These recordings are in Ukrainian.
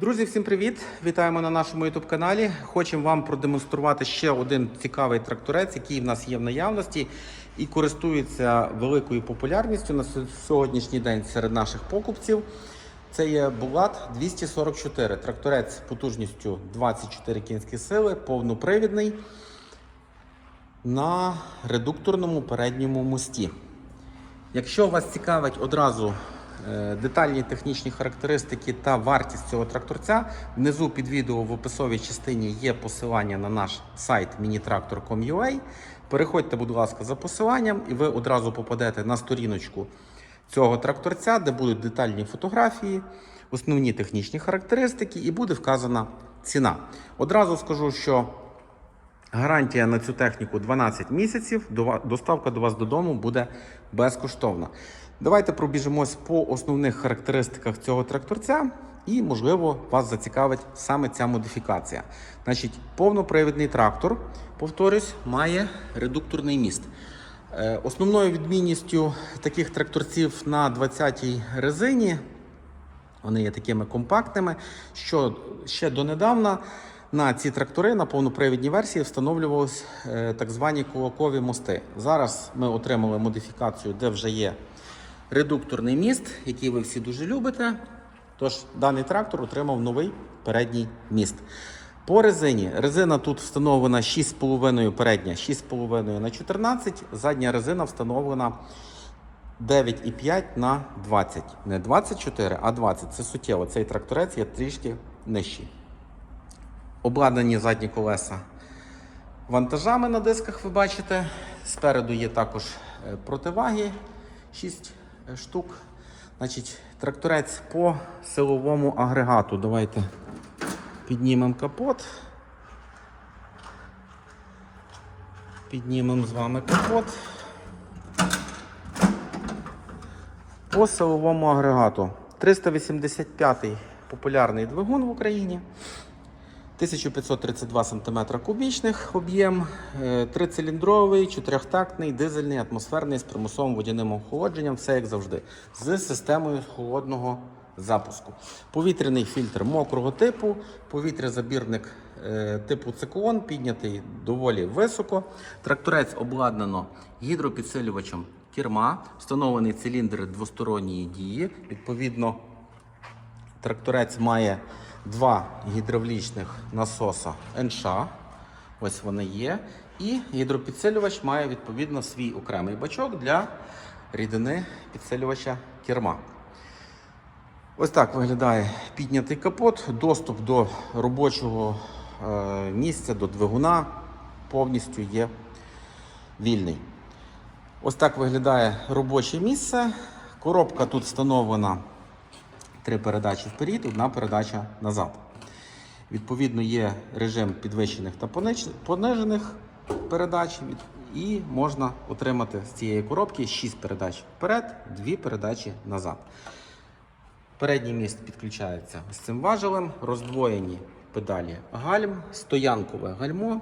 Друзі, всім привіт! Вітаємо на нашому youtube каналі. Хочемо вам продемонструвати ще один цікавий тракторець, який в нас є в наявності і користується великою популярністю на сьогоднішній день серед наших покупців. Це є Булат 244. Тракторець потужністю 24 кінські сили, повнопривідний на редукторному передньому мості. Якщо вас цікавить одразу детальні технічні характеристики та вартість цього тракторця, внизу під відео в описовій частині є посилання на наш сайт minitractor.com.ua. Переходьте, будь ласка, за посиланням, і ви одразу попадете на сторіночку цього тракторця, де будуть детальні фотографії, основні технічні характеристики і буде вказана ціна. Одразу скажу, що Гарантія на цю техніку 12 місяців. Доставка до вас додому буде безкоштовна. Давайте пробіжимось по основних характеристиках цього тракторця, і, можливо, вас зацікавить саме ця модифікація. Значить, повнопривідний трактор, повторюсь, має редукторний міст. Е, Основною відмінністю таких тракторців на 20-й резині вони є такими компактними, що ще донедавна на ці трактори на повнопривідній версії встановлювалися е, так звані кулакові мости. Зараз ми отримали модифікацію, де вже є редукторний міст, який ви всі дуже любите. Тож даний трактор отримав новий передній міст. По резині. Резина тут встановлена 6,5 передня, 6,5 на 14. Задня резина встановлена 9,5 на 20. Не 24, а 20. Це суттєво. Цей тракторець є трішки нижчий. Обладнані задні колеса вантажами на дисках, ви бачите. Спереду є також е, противаги 6 штук. Значить, тракторець по силовому агрегату. Давайте піднімемо капот. Піднімемо з вами капот. По силовому агрегату 385-й популярний двигун в Україні. 1532 см кубічних об'єм, е, трициліндровий, чотирьохтактний, дизельний, атмосферний з примусовим водяним охолодженням, все як завжди, з системою холодного запуску. Повітряний фільтр мокрого типу, повітрязабірник е, типу циклон, піднятий доволі високо. Тракторець обладнано гідропідсилювачем керма, встановлений циліндр двосторонньої дії. Відповідно, Тракторець має два гідравлічних насоса НШ. Ось вони є. І гідропідсилювач має відповідно свій окремий бачок для рідини підсилювача керма. Ось так виглядає піднятий капот. Доступ до робочого е, місця, до двигуна повністю є вільний. Ось так виглядає робоче місце. Коробка тут встановлена три передачі вперед, одна передача назад. Відповідно, є режим підвищених та понижених передач, і можна отримати з цієї коробки 6 передач вперед, 2 передачі назад. Передній міст підключається з цим важелем, роздвоєні педалі гальм, стоянкове гальмо,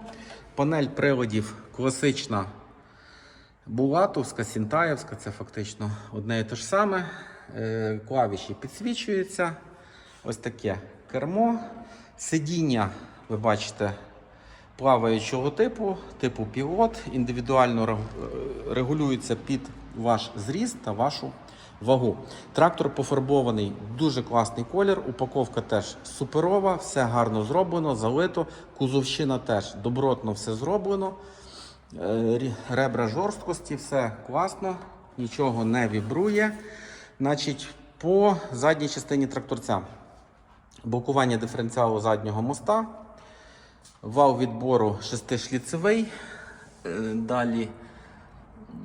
панель приладів класична Булатовська, Сінтаєвська, це фактично одне і те ж саме. Е, Клавіші підсвічуються. Ось таке кермо. Сидіння, ви бачите, плаваючого типу, типу пілот, індивідуально е, регулюється під ваш зріст та вашу вагу. Трактор пофарбований дуже класний колір. Упаковка теж суперова, все гарно зроблено, залито. Кузовщина теж добротно все зроблено. Е, Ребра жорсткості, все класно, нічого не вібрує. Значить, по задній частині тракторця. Блокування диференціалу заднього моста, вал відбору шестишліцевий, е, далі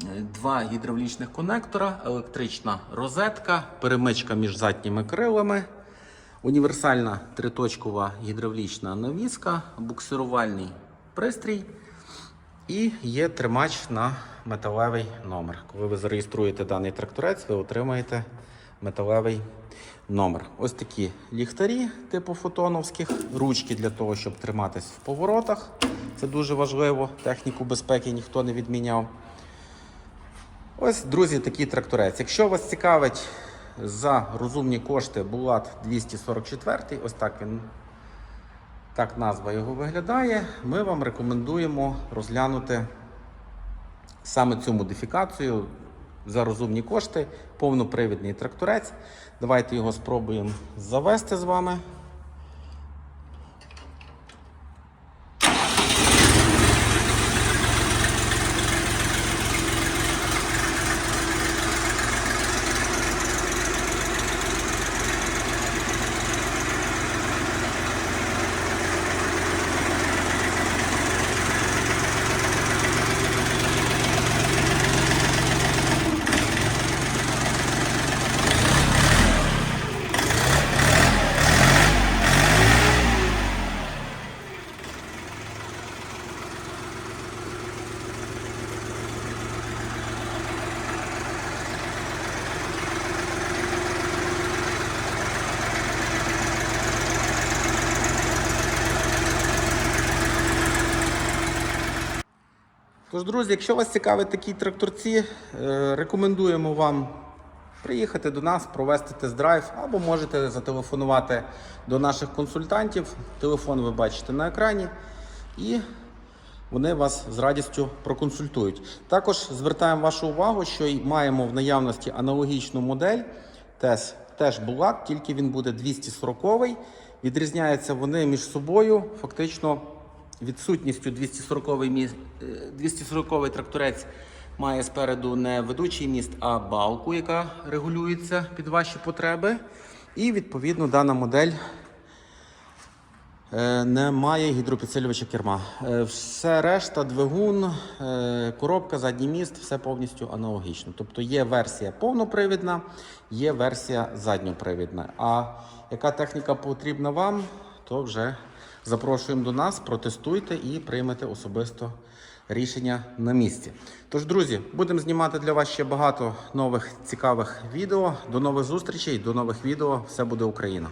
е, два гідравлічних конектора, електрична розетка, перемичка між задніми крилами, універсальна триточкова гідравлічна навіска, буксирувальний пристрій. І є тримач на металевий номер. Коли ви зареєструєте даний тракторець, ви отримаєте металевий номер. Ось такі ліхтарі типу фотоновських, ручки для того, щоб триматись в поворотах. Це дуже важливо. Техніку безпеки ніхто не відміняв. Ось, друзі, такий тракторець. Якщо вас цікавить за розумні кошти Булат 244. Ось так він. Так назва його виглядає. Ми вам рекомендуємо розглянути саме цю модифікацію за розумні кошти, повнопривідний тракторець. Давайте його спробуємо завести з вами. Тож, друзі, якщо вас цікавить такі тракторці, е, рекомендуємо вам приїхати до нас, провести тест-драйв, або можете зателефонувати до наших консультантів. Телефон ви бачите на екрані. І вони вас з радістю проконсультують. Також звертаємо вашу увагу, що маємо в наявності аналогічну модель. Теж, теж Булат, тільки він буде 240-й. Відрізняються вони між собою фактично відсутністю 240-й 240-й тракторець має спереду не ведучий міст, а балку, яка регулюється під ваші потреби. І відповідно дана модель Е, Немає гідропідсилювача керма. Е, Все решта, двигун, е, коробка, задній міст, все повністю аналогічно. Тобто є версія повнопривідна, є версія задньопривідна. А яка техніка потрібна вам, то вже запрошуємо до нас, протестуйте і приймете особисто рішення на місці. Тож, друзі, будемо знімати для вас ще багато нових цікавих відео. До нових зустрічей, до нових відео. Все буде Україна!